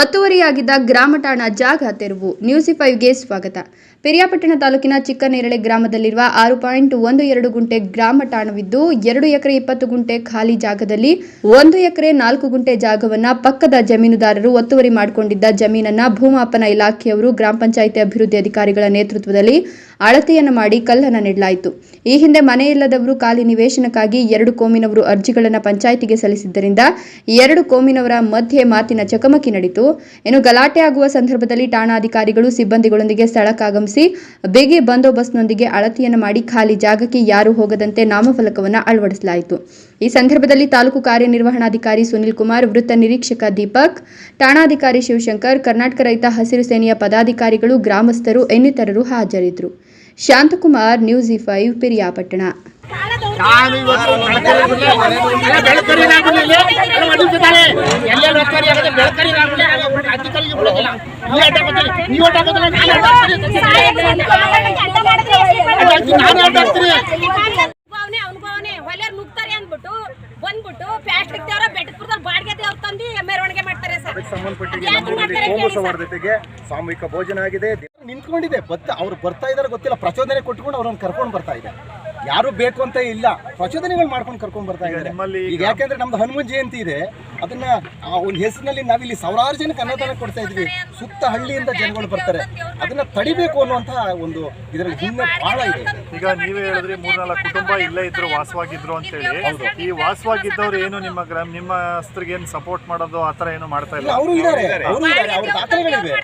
ಒತ್ತುವರಿಯಾಗಿದ್ದ ಗ್ರಾಮ ಠಾಣಾ ಜಾಗ ತೆರವು. ನ್ಯೂಸಿ ಫೈವ್ಗೆ ಸ್ವಾಗತ. ಪಿರಿಯಾಪಟ್ಟಣ ತಾಲೂಕಿನ ಚಿಕ್ಕನೇರಳೆ ಗ್ರಾಮದಲ್ಲಿರುವ ಆರು ಪಾಯಿಂಟ್ ಒಂದು ಎರಡು ಗುಂಟೆ ಗ್ರಾಮ ಠಾಣವಿದ್ದು, ಎರಡು ಎಕರೆ ಇಪ್ಪತ್ತು ಗುಂಟೆ ಖಾಲಿ ಜಾಗದಲ್ಲಿ ಒಂದು ಎಕರೆ ನಾಲ್ಕು ಗುಂಟೆ ಜಾಗವನ್ನ ಪಕ್ಕದ ಜಮೀನುದಾರರು ಒತ್ತುವರಿ ಮಾಡಿಕೊಂಡಿದ್ದ ಜಮೀನನ್ನ ಭೂಮಾಪನ ಇಲಾಖೆಯವರು ಗ್ರಾಮ ಪಂಚಾಯಿತಿ ಅಭಿವೃದ್ಧಿ ಅಧಿಕಾರಿಗಳ ನೇತೃತ್ವದಲ್ಲಿ ಅಳತೆಯನ್ನು ಮಾಡಿ ಕಲ್ಲನ್ನು ನೀಡಲಾಯಿತು. ಈ ಹಿಂದೆ ಮನೆಯಿಲ್ಲದವರು ಖಾಲಿ ನಿವೇಶನಕ್ಕಾಗಿ ಎರಡು ಕೋಮಿನವರು ಅರ್ಜಿಗಳನ್ನು ಪಂಚಾಯಿತಿಗೆ ಸಲ್ಲಿಸಿದ್ದರಿಂದ ಎರಡು ಕೋಮಿನವರ ಮಧ್ಯೆ ಮಾತಿನ ಚಕಮಕಿ ನಡೆಯಿತು ಇನ್ನು ಗಲಾಟೆ ಆಗುವ ಸಂದರ್ಭದಲ್ಲಿ ಠಾಣಾಧಿಕಾರಿಗಳು ಸಿಬ್ಬಂದಿಗಳೊಂದಿಗೆ ಸ್ಥಳಕ್ಕಾಗಮಿಸಿ ಬಿಗಿ ಬಂದೋಬಸ್ತ್ನೊಂದಿಗೆ ಅಳತೆಯನ್ನು ಮಾಡಿ ಖಾಲಿ ಜಾಗಕ್ಕೆ ಯಾರು ಹೋಗದಂತೆ ನಾಮಫಲಕವನ್ನು ಅಳವಡಿಸಲಾಯಿತು ಈ ಸಂದರ್ಭದಲ್ಲಿ ತಾಲೂಕು ಕಾರ್ಯನಿರ್ವಹಣಾಧಿಕಾರಿ ಸುನಿಲ್ ಕುಮಾರ್ ವೃತ್ತ ನಿರೀಕ್ಷಕ ದೀಪಕ್ ಠಾಣಾಧಿಕಾರಿ ಶಿವಶಂಕರ್ ಕರ್ನಾಟಕ ರೈತ ಹಸಿರು ಸೇನೆಯ ಪದಾಧಿಕಾರಿಗಳು ಗ್ರಾಮಸ್ಥರು ಇನ್ನಿತರರು ಹಾಜರಿದ್ದರು Shantakumar news E five Periyapatna ಬೆಳಕರಿ ಅನುಭವನೆ ಹೊಲೆಯರ್ ನುಗ್ತಾರೆ ಅಂದ್ಬಿಟ್ಟು ಬಂದ್ಬಿಟ್ಟು ಪ್ಲಾಸ್ಟಿಕ್ ದೇವ್ರ ಬೆಟ್ಟಪುರದಲ್ಲಿ ಬಾಡಿಗೆ ದೇವ್ರ ತಂದು ಮೆರವಣಿಗೆ ಮಾಡ್ತಾರೆ ಸರ್. ಸಂಬಂಧಪಟ್ಟಿಗೆ? ಸಾಮೂಹಿಕ ಭೋಜನ ಆಗಿದೆ ನಿಂತ್ಕೊಂಡಿದೆ ಬತ್ತ ಅವ್ರು ಬರ್ತಾ ಇದಾರೆ ಗೊತ್ತಿಲ್ಲ. ಪ್ರಚೋದನೆ ಕೊಟ್ಕೊಂಡು ಅವ್ರನ್ನ ಕರ್ಕೊಂಡು ಬರ್ತಾ ಇದೆ ಯಾರು ಬೇಕು ಅಂತ ಇಲ್ಲ. ಪ್ರಚೋದನೆಗಳು ಮಾಡ್ಕೊಂಡು ಕರ್ಕೊಂಡು ಬರ್ತಾ ಇದ್ದಾರೆ. ಈಗ ಯಾಕೆಂದ್ರೆ ನಮ್ದು ಹನುಮನ್ ಜಯಂತಿ ಇದೆ. ಅದನ್ನ ಆ ಒಂದು ಹೆಸರಿನಲ್ಲಿ ನಾವಿಲ್ಲಿ ಸಾವಿರಾರು ಜನಕ್ಕೆ ಅನ್ನದಾನ ಕೊಡ್ತಾ ಇದ್ವಿ ಸುತ್ತ ಹಳ್ಳಿಯಿಂದ ಜನಗಳು ಬರ್ತಾರೆ. ಅದನ್ನ ತಡಿಬೇಕು ಅನ್ನುವಂತ ಒಂದು ಇದರಲ್ಲಿ ಹಿಂದೆ ಬಹಳ ಇದೆ. ಈಗ ನೀವೇ ಹೇಳಿದ್ರೆ ಮೂರ್ನಾಲ್ಕು ಕುಟುಂಬ ಇಲ್ಲೇ ಇದ್ರು ವಾಸವಾಗಿದ್ರು ಅಂತ ಹೇಳಿ ಈ ವಾಸವಾಗಿದ್ದವ್ರು ಏನು ನಿಮ್ಮ ಗ್ರಾಮ ನಿಮ್ಮ ಅಸ್ತ್ರಿಗೆ ಏನು ಸಪೋರ್ಟ್ ಮಾಡೋದು ಆತರ ಏನು ಮಾಡ್ತಾ ಇಲ್ಲ? ಅವರು ಇದ್ದಾರೆ. ಅವರು ಇದ್ದಾರೆ. ಅವ್ರ ದಾಖಲೆಗಳಿವೆ.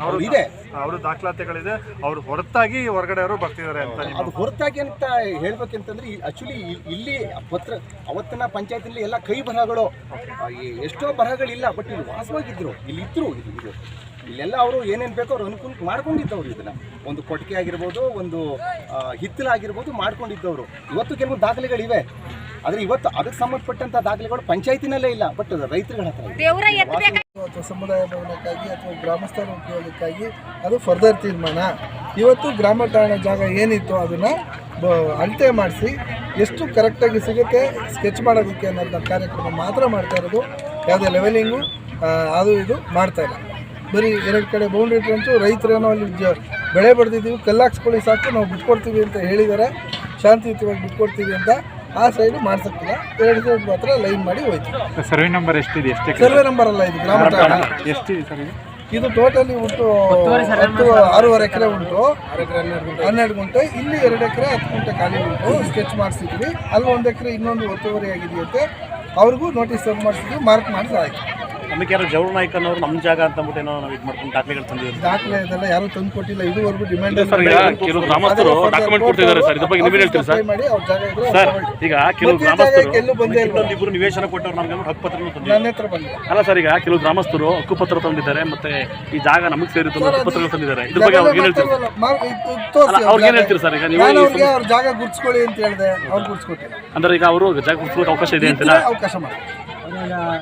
ಅವ್ರು ಇದೆ. ಅವ್ರ ದಾಖಲಾತಿಗಳಿದೆ. ಅವ್ರು ಹೊರತಾಗಿ ಹೊರಗಡೆ ಅವರು ಬರ್ತಿದ್ದಾರೆ ಅಂತ ಅದು ಹೊರತಾಗಿ ಅಂತ ಹೇಳ್ಬೇಕಂತಂದ್ರೆ ಆಕ್ಚುಲಿ ಇಲ್ಲಿ ಪತ್ರ ಅವತ್ತಿನ ಪಂಚಾಯತಿನಲ್ಲಿ ಎಲ್ಲ ಕೈ ಬರಹಗಳು ಎಷ್ಟೋ ಬರಹಗಳಿಲ್ಲ ಬಟ್ ಇಲ್ಲಿ ವಾಸವಾಗಿದ್ರು. ಇಲ್ಲಿ ಇದ್ರು ಇದು ಇಲ್ಲೆಲ್ಲ ಅವರು ಏನೇನು ಬೇಕೋ ಅವ್ರು ಅನುಕೂಲ ಮಾಡ್ಕೊಂಡಿದ್ದವ್ರು ಇದನ್ನ. ಒಂದು ಕೊಟ್ಟಿಗೆ ಆಗಿರ್ಬೋದು ಒಂದು ಹಿತ್ತಲಾಗಿರ್ಬೋದು ಮಾಡ್ಕೊಂಡಿದ್ದವರು. ಇವತ್ತು ಕೆಲವು ದಾಖಲೆಗಳಿವೆ. ಆದರೆ ಇವತ್ತು ಅದಕ್ಕೆ ಸಂಬಂಧಪಟ್ಟಂತ ದಾಖಲೆಗಳು ಪಂಚಾಯತಿನಲ್ಲೇ ಇಲ್ಲ ಬಟ್ ರೈತರುಗಳ ಹತ್ರ ಇದೆ. ದೇವ್ರ ಎತ್ತಬೇಕು? ಅಥವಾ ಸಮುದಾಯ ಭವನಕ್ಕಾಗಿ ಅಥವಾ ಗ್ರಾಮಸ್ಥರ ಉಪಯೋಗಕ್ಕಾಗಿ ಅದು ಫರ್ದರ್ ತೀರ್ಮಾನ. ಇವತ್ತು ಗ್ರಾಮ ಠಾಣೆ ಜಾಗ ಏನಿತ್ತು ಅದನ್ನು ಬ ಅಳತೆ ಮಾಡಿಸಿ ಎಷ್ಟು ಕರೆಕ್ಟಾಗಿ ಸಿಗುತ್ತೆ ಸ್ಕೆಚ್ ಮಾಡೋದಕ್ಕೆ ಅನ್ನೋದನ್ನ ಕಾರ್ಯಕ್ರಮ ಮಾತ್ರ ಮಾಡ್ತಾ ಇರೋದು. ಯಾವುದೇ ಲೆವೆಲಿಂಗು ಅದು ಇದು ಮಾಡ್ತಾ ಇಲ್ಲ. ಬರೀ ಎರಡು ಕಡೆ ಬೌಂಡ್ರಿ ಟ್ರೆಂಚು ರೈತರೇನೋ ಅಲ್ಲಿ ಜ ಬೆಳೆ ಬೆಳೆದಿದ್ದೀವಿ ಕಲ್ಲಾಕ್ಸ್ಕೊಳ್ಳಿ ಸಾಕು ನಾವು ಬಿಟ್ಕೊಡ್ತೀವಿ ಅಂತ ಹೇಳಿದ್ದಾರೆ. ಶಾಂತಿಯುತವಾಗಿ ಬಿಟ್ಕೊಡ್ತೀವಿ ಅಂತ ಆ ಸೈಡ್ ಮಾಡ್ಸಕ್ಕಿಲ್ಲ. ಎರಡು ಸೈಡ್ ಮಾತ್ರ ಲೈನ್ ಮಾಡಿ ಹೋಯ್ತು. ಸರ್ವೆ ನಂಬರ್ ಎಷ್ಟಿದೆ? ಎಷ್ಟು ಸರ್ವೆ ನಂಬರ್ ಅಲ್ಲ ಇದು ಗ್ರಾಮ ಠಾಣಾ ಎಷ್ಟಿದೆ ಸರ್ ಇದು ಟೋಟಲಿ ಉಂಟು ಹತ್ತು ಆರೂವರೆ ಎಕರೆ ಉಂಟು. ಹನ್ನೆರಡು ಗುಂಟೆ. ಇಲ್ಲಿ ಎರಡು ಎಕರೆ ಹತ್ತು ಗುಂಟೆ ಖಾಲಿ ಉಂಟು. ಸ್ಕೆಚ್ ಮಾಡಿಸಿದ್ವಿ. ಅಲ್ಲಿ ಒಂದು ಎಕರೆ ಇನ್ನೊಂದು ಒತ್ತುವರಿ ಆಗಿದೆಯಂತೆ. ಅವ್ರಿಗೂ ನೋಟಿಸ್ ಸರ್ವ್ ಮಾಡಿಸಿದ್ವಿ. ಮಾರ್ಕ್ ಮಾಡಿಸಿ ಆಯ್ತು ನಮಗೆ ಯಾರು ಜವಳ ಅನ್ನೋರು ನಮ್ಮ ಜಾಗ ಅಂತ ಅಂದ್ಬಿಟ್ಟು ಏನೋ ನಾವು ಇದು ಮಾಡ್ಕೊಂಡು ದಾಖಲೆಗಳು ತಂದಿದ್ದೀವಿ ದಾಖಲೆ ಇದೆಲ್ಲ ಯಾರು ತಂದು ಕೊಟ್ಟಿಲ್ಲ ಇದುವರೆಗೂ ಡಿಮ್ಯಾಂಡ್ ಸರ್, ಈಗ ಕೆಲವು ಗ್ರಾಮಸ್ಥರು ಡಾಕ್ಯುಮೆಂಟ್ ಕೊಡ್ತಿದ್ದಾರೆ ಸರ್, ಇದ್ರ ಬಗ್ಗೆ ನೀವೇನ್ ಹೇಳ್ತೀರಿ ಸರ್? ಮಾಡಿ ಅವ್ರ ಜಾಗ ಇದ್ರೆ ಸರ್ ಈಗ ಕೆಲವು ಗ್ರಾಮಸ್ಥರು ಎಲ್ಲೂ ಬಂದೇ ಇಲ್ಲ. ಇಬ್ಬರು ನಿವೇಶನ ಕೊಟ್ಟವ್ರು ನಮ್ಗೆ ಹಕ್ಕುಪತ್ರ ತಂದಿದ್ದಾರೆ ನನ್ನ ಹತ್ರ ಬಂದಿಲ್ಲ. ಅಲ್ಲ ಸರ್ ಈಗ ಕೆಲವು ಗ್ರಾಮಸ್ಥರು ಹಕ್ಕುಪತ್ರ ತಂದಿದ್ದಾರೆ ಮತ್ತೆ ಈ ಜಾಗ ನಮಗೆ ಸೇರಿತು ಅಂತ ಪತ್ರಗಳು ಹಕ್ಕುಪತ್ರಗಳು ತಂದಿದ್ದಾರೆ. ಇದ್ರ ಬಗ್ಗೆ ಅವ್ರಿಗೆ ಏನು ಹೇಳ್ತೀರಿ? ಅವ್ರಿಗೆ ಏನ್. ಹೇಳ್ತೀರಿ ಸರ್ ಈಗ ನೀವು ಅವರು ಈ ಅವ್ರಿಗೆ ಅವ್ರ ಜಾಗ ಗುರ್ಸ್ಕೊಳ್ಳಿ ಅಂತ ಹೇಳಿದೆ ಅವ್ರು ಗುರ್ಸ್ಕೊಟ್ಟಿಲ್ಲ. ಅಂದ್ರೆ ಈಗ ಅವರು ಜಾಗ ಗುರುತಿಸೋಕೆ ಅವಕಾಶ ಇದೆ ಅಂತ ಅವಕಾಶ ಮಾಡಿ